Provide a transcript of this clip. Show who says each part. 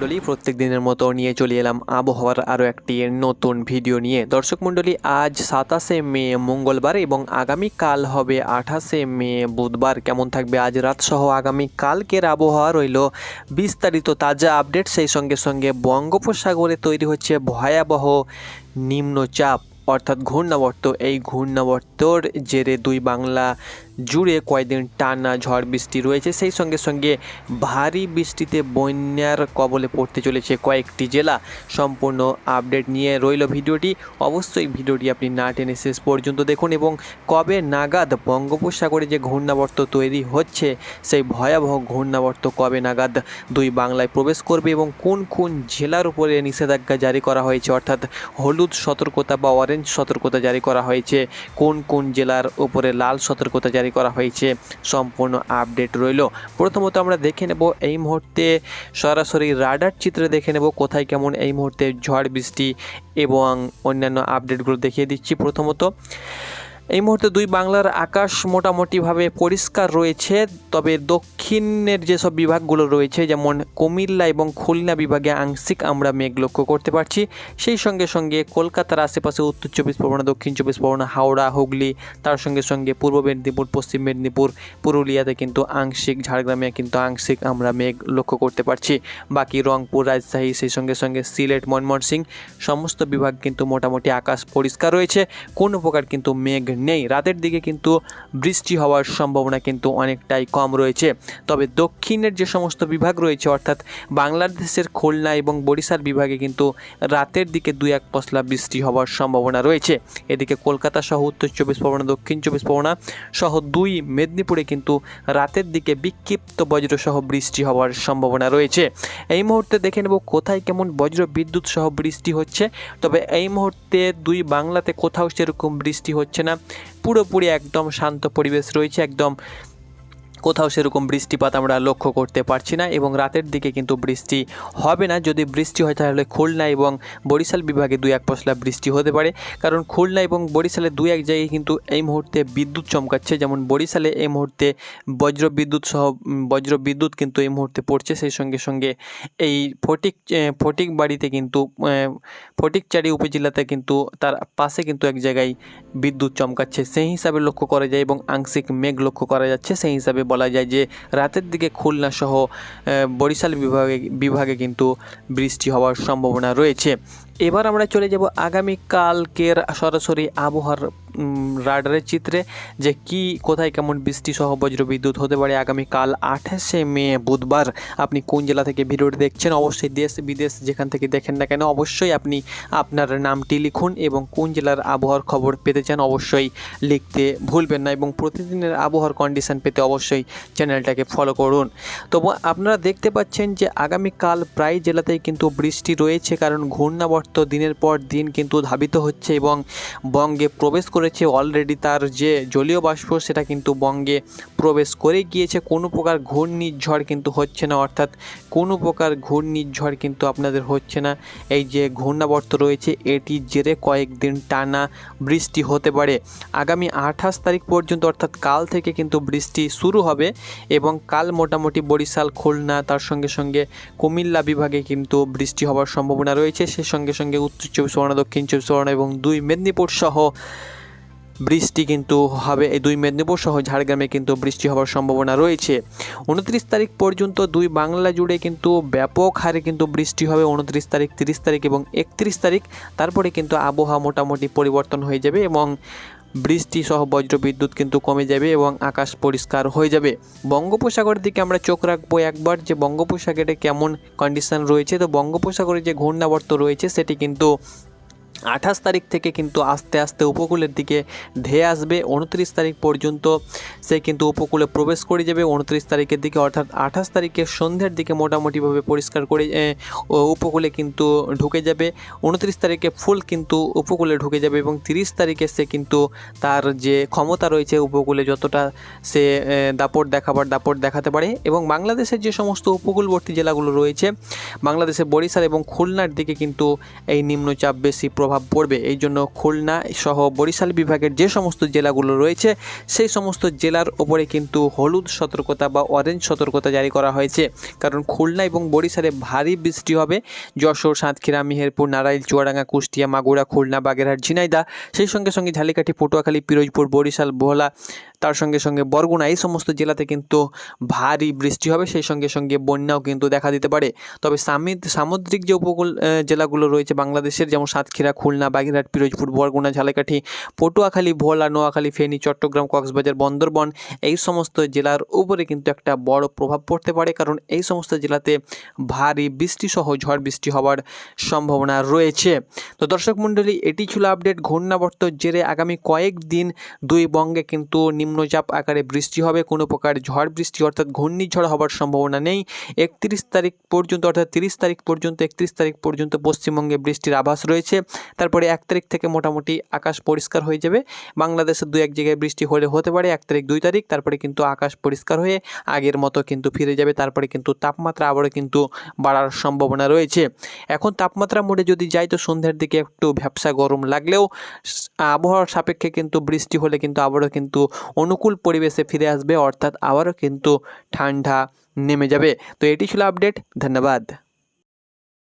Speaker 1: মণ্ডলী, প্রত্যেক দিনের মতো নিয়ে চলে এলাম আবহাওয়ার আরও একটি নতুন ভিডিও নিয়ে। দর্শক মণ্ডলী, আজ সাতাশে মে, মঙ্গলবার এবং আগামীকাল হবে আঠাশে মে, বুধবার। কেমন থাকবে আজ রাত সহ আগামী কালকের আবহাওয়া রইল বিস্তারিত তাজা আপডেট। সেই সঙ্গে সঙ্গে বঙ্গোপসাগরে তৈরি হচ্ছে ভয়াবহ নিম্নচাপ, অর্থাৎ ঘূর্ণাবর্ত। এই ঘূর্ণাবর্তর জেরে দুই বাংলা জুড়ে কয়েকদিন টানা ঝড় বৃষ্টি রয়েছে। সেই সঙ্গে সঙ্গে ভারী বৃষ্টিতে বন্যার কবলে পড়তে চলেছে কয়েকটি জেলা। সম্পূর্ণ আপডেট নিয়ে রইল ভিডিওটি। অবশ্যই ভিডিওটি আপনি না টেনে শেষ পর্যন্ত দেখুন এবং কবে নাগাদ বঙ্গোপসাগরে যে ঘূর্ণাবর্ত তৈরি হচ্ছে, সেই ভয়াবহ ঘূর্ণাবর্ত কবে নাগাদ দুই বাংলায় প্রবেশ করবে এবং কোন কোন জেলার উপরে নিষেধাজ্ঞা জারি করা হয়েছে, অর্থাৎ হলুদ সতর্কতা বা অরেঞ্জ সতর্কতা জারি করা হয়েছে, কোন কোন জেলার উপরে লাল সতর্কতা জারি করা হয়েছে। সম্পূর্ণ আপডেট রইল। প্রথমত আমরা দেখে নেব এই মুহূর্তে সরাসরি রাডার চিত্রে দেখে নেব কোথায় কেমন এই মুহূর্তে ঝড়, বৃষ্টি এবং অন্যান্য আপডেটগুলো দেখিয়ে দিচ্ছি প্রথমত। এই মুহূর্তে দুই বাংলার আকাশ মোটামুটিভাবে পরিষ্কার রয়েছে, তবে দক্ষিণের যেসব বিভাগগুলো রয়েছে, যেমন কুমিল্লা এবং খুলনা বিভাগে আংশিক আমরা মেঘ লক্ষ্য করতে পারছি। সেই সঙ্গে সঙ্গে কলকাতার আশেপাশে উত্তর চব্বিশ পরগনা, দক্ষিণ চব্বিশ পরগনা, হাওড়া, হুগলি, তার সঙ্গে সঙ্গে পূর্ব মেদিনীপুর, পশ্চিম মেদিনীপুর, পুরুলিয়াতে কিন্তু আংশিক, ঝাড়গ্রামে কিন্তু আংশিক আমরা মেঘ লক্ষ্য করতে পারছি। বাকি রংপুর, রাজশাহী, সেই সঙ্গে সঙ্গে সিলেট, ময়মনসিংহ, সমস্ত বিভাগ কিন্তু মোটামুটি আকাশ পরিষ্কার রয়েছে। কোনো প্রকার কিন্তু মেঘ নেই। রাতের দিকে কিন্তু বৃষ্টি হওয়ার সম্ভাবনা কিন্তু অনেকটাই কম রয়েছে। তবে দক্ষিণের যে সমস্ত বিভাগ রয়েছে, অর্থাৎ বাংলাদেশের খুলনা এবং বরিশাল বিভাগে কিন্তু রাতের দিকে দুই এক পশলা বৃষ্টি হওয়ার সম্ভাবনা রয়েছে। এদিকে কলকাতা সহ উত্তর চব্বিশ পরগনা, দক্ষিণ চব্বিশ পরগনা সহ দুই মেদিনীপুরে কিন্তু রাতের দিকে বিক্ষিপ্ত বজ্র সহ বৃষ্টি হওয়ার সম্ভাবনা রয়েছে। এই মুহূর্তে দেখে নেব কোথায় কেমন বজ্র বিদ্যুৎ সহ বৃষ্টি হচ্ছে। তবে এই মুহূর্তে দুই বাংলাতে কোথাও সেরকম বৃষ্টি হচ্ছে না। পুরোপুরি একদম শান্ত পরিবেশ রয়েছে একদম কোথাও সেরকম বৃষ্টিপাত আমরা লক্ষ্য করতে পারছি না এবং রাতের দিকে কিন্তু বৃষ্টি হবে না। যদি বৃষ্টি হয় তাহলে খুলনা এবং বরিশাল বিভাগে দুই এক পশলা বৃষ্টি হতে পারে। কারণ খুলনা এবং বরিশালে দুই এক জায়গায় কিন্তু এই মুহূর্তে বিদ্যুৎ চমকাচ্ছে। যেমন বরিশালে এই মুহূর্তে বজ্র বিদ্যুৎ সহ বজ্র বিদ্যুৎ কিন্তু এই মুহূর্তে পড়ছে। সেই সঙ্গে সঙ্গে এই ফটিক ফটিক বাড়িতে কিন্তু ফটিকচারি উপজেলাতে কিন্তু তার পাশে কিন্তু এক জায়গায় বিদ্যুৎ চমকাচ্ছে। সেই হিসাবে লক্ষ্য করা যায় এবং আংশিক মেঘ লক্ষ্য করা যাচ্ছে। সেই হিসাবে বলা যায় যে রাতের দিকে খুলনা সহ বরিশাল বিভাগে বিভাগে কিন্তু বৃষ্টি হওয়ার সম্ভাবনা রয়েছে। এবার আমরা চলে যাব আগামীকালকের সরাসরি আবহাওয়ার রাডারের চিত্রে যে কি, কোথায় কেমন বৃষ্টি সহ বজ্রবিদ্যুৎ হতে পারে আগামীকাল আঠাশে মে, বুধবার। আপনি কোন জেলা থেকে ভিডিওটি দেখছেন, অবশ্যই দেশ বিদেশ যেখান থেকে দেখেন না কেন, অবশ্যই আপনি আপনার নামটি লিখুন এবং কোন জেলার আবহাওয়ার খবর পেতে চান, অবশ্যই লিখতে ভুলবেন না এবং প্রতিদিনের আবহাওয়ার কন্ডিশন পেতে অবশ্যই চ্যানেলটাকে ফলো করুন। তবু আপনারা দেখতে পাচ্ছেন যে আগামীকাল প্রায় জেলাতেই কিন্তু বৃষ্টি রয়েছে, কারণ ঘূর্ণাবর্ত দিনের পর দিন কিন্তু ধাবিত হচ্ছে এবং বঙ্গে প্রবেশ করেছে অলরেডি তার যে জলীয় বাষ্প, সেটা কিন্তু বঙ্গে প্রবেশ করে গিয়েছে। কোনো প্রকার ঘূর্ণিঝড় কিন্তু হচ্ছে না, অর্থাৎ কোনো প্রকার ঘূর্ণিঝড় কিন্তু আপনাদের হচ্ছে না। এই যে ঘূর্ণাবর্ত রয়েছে এটির জেরে কয়েকদিন টানা বৃষ্টি হতে পারে। আগামী আঠাশ তারিখ পর্যন্ত, অর্থাৎ কাল থেকে কিন্তু বৃষ্টি শুরু হবে এবং কাল মোটামুটি বরিশাল, খুলনা, তার সঙ্গে সঙ্গে কুমিল্লা বিভাগে কিন্তু বৃষ্টি হওয়ার সম্ভাবনা রয়েছে। সে সঙ্গে সঙ্গে উত্তর চব্বিশ পরগনা, দক্ষিণ চব্বিশ পরগনা এবং দুই মেদিনীপুর সহ বৃষ্টি কিন্তু হবে। এই দুই মেদিনীপুর সহ ঝাড়গ্রামে কিন্তু বৃষ্টি হওয়ার সম্ভাবনা রয়েছে। উনত্রিশ তারিখ পর্যন্ত দুই বাংলা জুড়ে কিন্তু ব্যাপক হারে কিন্তু বৃষ্টি হবে। উনত্রিশ তারিখ, তিরিশ তারিখ এবং একত্রিশ তারিখ। তারপরে কিন্তু আবহাওয়া মোটামুটি পরিবর্তন হয়ে যাবে এবং বৃষ্টি সহ বজ্রবিদ্যুৎ কিন্তু কমে যাবে এবং আকাশ পরিষ্কার হয়ে যাবে। বঙ্গোপসাগরের দিকে আমরা চোখ রাখব একবার যে বঙ্গোপসাগরে কেমন কন্ডিশন রয়েছে। তো বঙ্গোপসাগরে যে ঘূর্ণাবর্ত রয়েছে, সেটি কিন্তু আঠাশ তারিখ থেকে কিন্তু আস্তে আস্তে উপকূলের দিকে ধেয়ে আসবে। উনত্রিশ তারিখ পর্যন্ত সে কিন্তু উপকূলে প্রবেশ করে যাবে। উনত্রিশ তারিখের দিকে অর্থাৎ আঠাশ তারিখের সন্ধ্যের দিকে মোটামুটিভাবে পরিষ্কার করে উপকূলে কিন্তু ঢুকে যাবে। উনত্রিশ তারিখে ফুল কিন্তু উপকূলে ঢুকে যাবে এবং তিরিশ তারিখে সে কিন্তু তার যে ক্ষমতা রয়েছে উপকূলে যতটা সে দাপট দেখাবার, দাপট দেখাতে পারে এবং বাংলাদেশের যে সমস্ত উপকূলবর্তী জেলাগুলো রয়েছে, বাংলাদেশের বরিশাল এবং খুলনার দিকে কিন্তু এই নিম্নচাপ বেশি প্রভাব পড়বে। এই জন্য খুলনা সহ বরিশাল বিভাগের যে সমস্ত জেলাগুলো রয়েছে, সেই সমস্ত জেলার ওপরে কিন্তু হলুদ সতর্কতা বা অরেঞ্জ সতর্কতা জারি করা হয়েছে। কারণ খুলনা এবং বরিশালে ভারী বৃষ্টি হবে। যশোর, সাতক্ষীরা, মেহেরপুর নারাইল চুয়াডাঙ্গা, কুষ্টিয়া, মাগুরা, খুলনা, বাগেরহাট ঝিনাইদা সেই সঙ্গে সঙ্গে ঝালিকাঠি, পটুয়াখালী, পিরোজপুর, বরিশাল, ভোলা, তার সঙ্গে সঙ্গে বরগুনা, এই সমস্ত জেলাতে কিন্তু ভারী বৃষ্টি হবে। সেই সঙ্গে সঙ্গে বন্যাও কিন্তু দেখা দিতে পারে। তবে সামিদ, সামুদ্রিক যে উপকূল জেলাগুলো রয়েছে বাংলাদেশের, যেমন সাতক্ষীরা খুলনা, বাগেরহাট, পিরোজপুর, বরগুনা, ঝালকাঠি, পটুয়াখালী, ভোলা, নোয়াখালী, ফেনী, চট্টগ্রাম, কক্সবাজার, বন্দরবন এই সমস্ত জেলার উপরে কিন্তু একটা বড় প্রভাব পড়তে পারে। কারণ এই সমস্ত জেলাতে ভারী বৃষ্টি সহ ঝড় বৃষ্টি হওয়ার সম্ভাবনা রয়েছে। তো দর্শক মণ্ডলী, এটি ছিল আপডেট। ঘূর্ণাবর্ত জেরে আগামী কয়েকদিন দুই বঙ্গে কিন্তু নিম্নচাপ আকারে বৃষ্টি হবে। কোনো প্রকার ঝড় বৃষ্টি অর্থাৎ ঘূর্ণিঝড় হওয়ার সম্ভাবনা নেই। একত্রিশ তারিখ পর্যন্ত অর্থাৎ তিরিশ তারিখ পর্যন্ত, একত্রিশ তারিখ পর্যন্ত পশ্চিমবঙ্গে বৃষ্টির আভাস রয়েছে। তারপরে এক তারিখ থেকে মোটামুটি আকাশ পরিষ্কার হয়ে যাবে। বাংলাদেশের দু এক জায়গায় বৃষ্টি হলে হতে পারে, এক তারিখ দুই তারিখ, তারপরে কিন্তু আকাশ পরিষ্কার হয়ে আগের মতো কিন্তু ফিরে যাবে, তারপরে কিন্তু তাপমাত্রা আবারও কিন্তু বাড়ার সম্ভাবনা রয়েছে। এখন তাপমাত্রা মোড়ে যদি যাই তো সন্ধ্যার দিকে একটু ভ্যাবসা গরম লাগলেও আবহাওয়ার সাপেক্ষে কিন্তু বৃষ্টি হলে কিন্তু আবারও কিন্তু অনুকূল পরিবেশে ফিরে আসবে, অর্থাৎ আবারও কিন্তু ঠান্ডা নেমে যাবে। তো এটি ছিল আপডেট, ধন্যবাদ।